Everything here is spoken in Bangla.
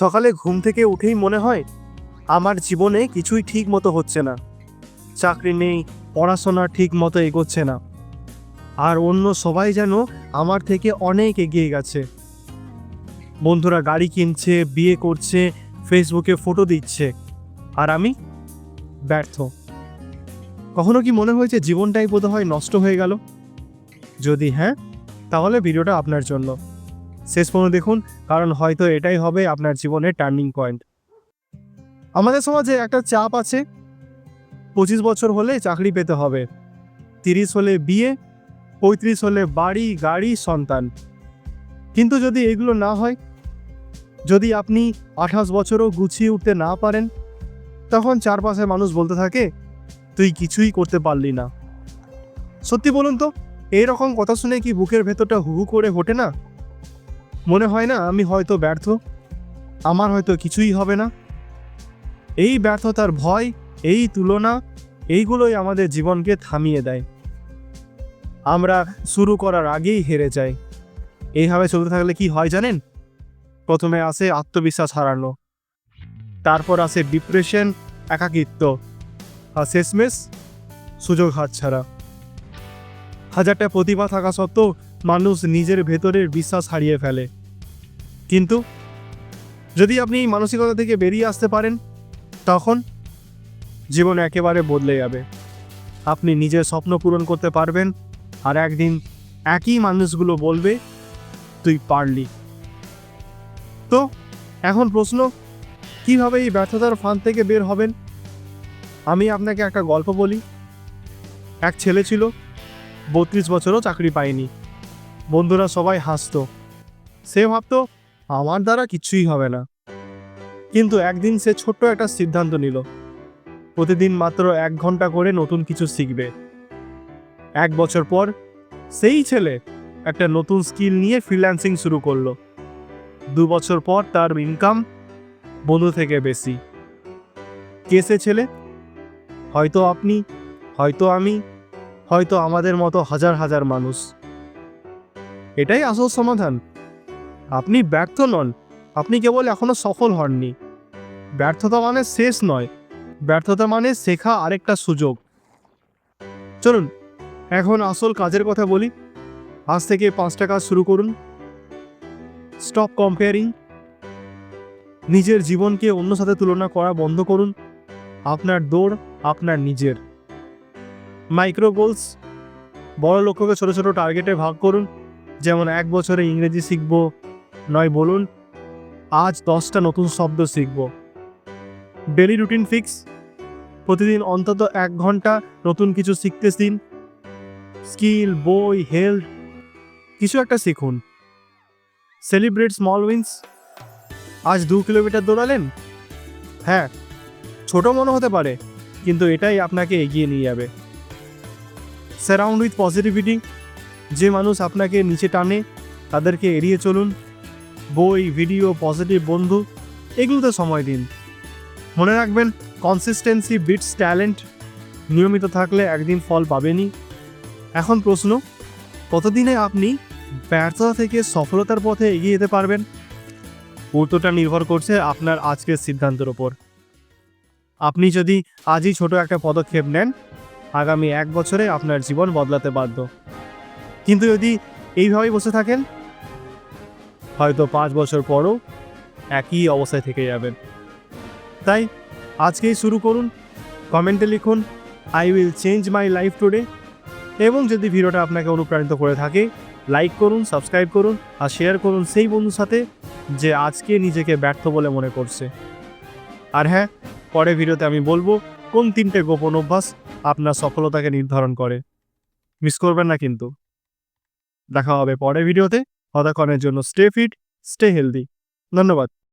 সকালে ঘুম থেকে উঠেই মনে হয়, আমার জীবনে কিছুই ঠিক মতো হচ্ছে না। চাকরি নেই, পড়াশোনা ঠিক মতো এগোচ্ছে না। আর অন্য সবাই যেন আমার থেকে অনেক এগিয়ে গেছে। বন্ধুরা গাড়ি কিনছে, বিয়ে করছে ফেসবুকে ফটো দিচ্ছে। আর আমি ব্যর্থ। কখনো কি মনে হয়েছে জীবনটাই বোধহয় নষ্ট হয়ে গেল? যদি হ্যাঁ তাহলে ভিডিওটা আপনার জন্য। শেষ পর্যন্ত দেখুন, কারণ হয়তো এটাই হবে আপনার জীবনের টার্নিং পয়েন্ট আমাদের সমাজে একটা চাপ আছে, পঁচিশ বছর হলে চাকরি পেতে হবে, তিরিশ হলে বিয়ে, পঁয়ত্রিশ হলে বাড়ি, গাড়ি, সন্তান। কিন্তু যদি এগুলো না হয়, যদি আপনি আঠাশ বছরও গুছিয়ে উঠতে না পারেন, তখন চারপাশে মানুষ বলতে থাকে, তুই কিছুই করতে পারলি না। সত্যি বলুন তো এই রকম কথা শুনে কি বুকের ভেতরটা হু করে ওঠে না? মনে হয় না আমি হয়তো ব্যর্থ। আমার হয়তো কিছুই হবে না। এই ব্যর্থতার ভয়, এই তুলনা, এইগুলোই আমাদের জীবনকে থামিয়ে দেয়। আমরা শুরু করার আগেই হেরে যাই। এইভাবে চলতে থাকলে কি হয় জানেন? প্রথমে আসে আত্মবিশ্বাস হারানো, তারপর আসে ডিপ্রেশন একাকিত্ব, আর শেষমেশ সুযোগ হাতছাড়া। হাজারটা প্রতিভা থাকা সত্ত্বেও মানুষ নিজের ভেতরের বিশ্বাস হারিয়ে ফেলে। কিন্তু যদি আপনি এই মানসিকতা থেকে বেরিয়ে আসতে পারেন, তখন জীবন একেবারে বদলে যাবে। আপনি নিজের স্বপ্ন পূরণ করতে পারবেন আর একদিন একই মানুষগুলো বলবে, তুই পারলি। তো এখন প্রশ্ন, কীভাবে এই ব্যর্থতার ফান থেকে বের হবেন? আমি আপনাকে একটা গল্প বলি। এক ছেলে ছিল বত্রিশ বছরও চাকরি পায়নি বন্ধুরা সবাই হাসতো। সে ভাবতো, আমার দ্বারা কিছুই হবে না। কিন্তু একদিন সে ছোট্ট একটা সিদ্ধান্ত নিল। প্রতিদিন মাত্র এক ঘণ্টা করে নতুন কিছু শিখবে। এক বছর পর, সেই ছেলে একটা নতুন স্কিল নিয়ে ফ্রিল্যান্সিং শুরু করল। দু বছর পর তার ইনকাম বন্ধু থেকে বেশি। কেসে ছেলে? হয়তো আপনি, হয়তো আমি হয়তো আমাদের মতো হাজার হাজার মানুষ। এটাই আসল সমাধান। আপনি ব্যর্থ নন। আপনি কেবল এখনও সফল হননি। ব্যর্থতা মানে শেষ নয়। ব্যর্থতা মানে শেখা আরেকটা সুযোগ। চলুন, এখন আসল কাজের কথা বলি। আজ থেকে পাঁচটা কাজ শুরু করুন। Stop comparing. নিজের জীবনকে অন্য সাথে তুলনা করা বন্ধ করুন। আপনার দৌড় আপনার নিজের। মাইক্রো গোলস বড় লক্ষ্যকে ছোট ছোট টার্গেটে ভাগ করুন। যেমন এক বছরে ইংরেজি শিখব, নয় বলুন, আজ দশটা নতুন শব্দ শিখব। ডেলি রুটিন ফিক্স প্রতিদিন অন্তত এক ঘণ্টা নতুন কিছু শিখতে দিন স্কিল বই হেলথ কিছু একটা শিখুন। সেলিব্রেট স্মল উইন্স আজ দু কিলোমিটার দৌড়ালেন? হ্যাঁ ছোট মনে হতে পারে, কিন্তু এটাই আপনাকে এগিয়ে নিয়ে যাবে। সারাউন্ড উইথ পজিটিভিটি যে মানুষ আপনাকে নিচে টানে, তাদেরকে এড়িয়ে চলুন। বই ভিডিও পজিটিভ বন্ধু, এগুলোতে সময় দিন। মনে রাখবেন কনসিস্টেন্সি বিটস ট্যালেন্ট নিয়মিত থাকলে একদিন ফল পাবেনই। এখন প্রশ্ন, কতদিনে আপনি ব্যর্থতা থেকে সফলতার পথে এগিয়ে যেতে পারবেন? উত্তরটা নির্ভর করছে আপনার আজকের সিদ্ধান্তের ওপর। আপনি যদি আজই ছোট একটা পদক্ষেপ নেন আগামী এক বছরে আপনার জীবন বদলাতে বাধ্য। কিন্তু যদি এইভাবেই বসে থাকেন, হয়তো পাঁচ বছর পরও একই অবস্থায় থেকে যাবেন। তাই আজকেই শুরু করুন, কমেন্টে লিখুন I will change my life today এবং যদি ভিডিওটা আপনাকে অনুপ্রাণিত করে থাকে, লাইক করুন, সাবস্ক্রাইব করুন আর শেয়ার করুন সেই বন্ধুর সাথে যে আজকে নিজেকে ব্যর্থ বলে মনে করছে। আর হ্যাঁ পরের ভিডিওতে আমি বলব, কোন তিনটে গোপন অভ্যাস আপনার সফলতাকে নির্ধারণ করে। মিস করবেন না কিন্তু। দেখা হবে পরের ভিডিওতে। হতাক্ষণের জন্য স্টে ফিট স্টে হেলদি ধন্যবাদ।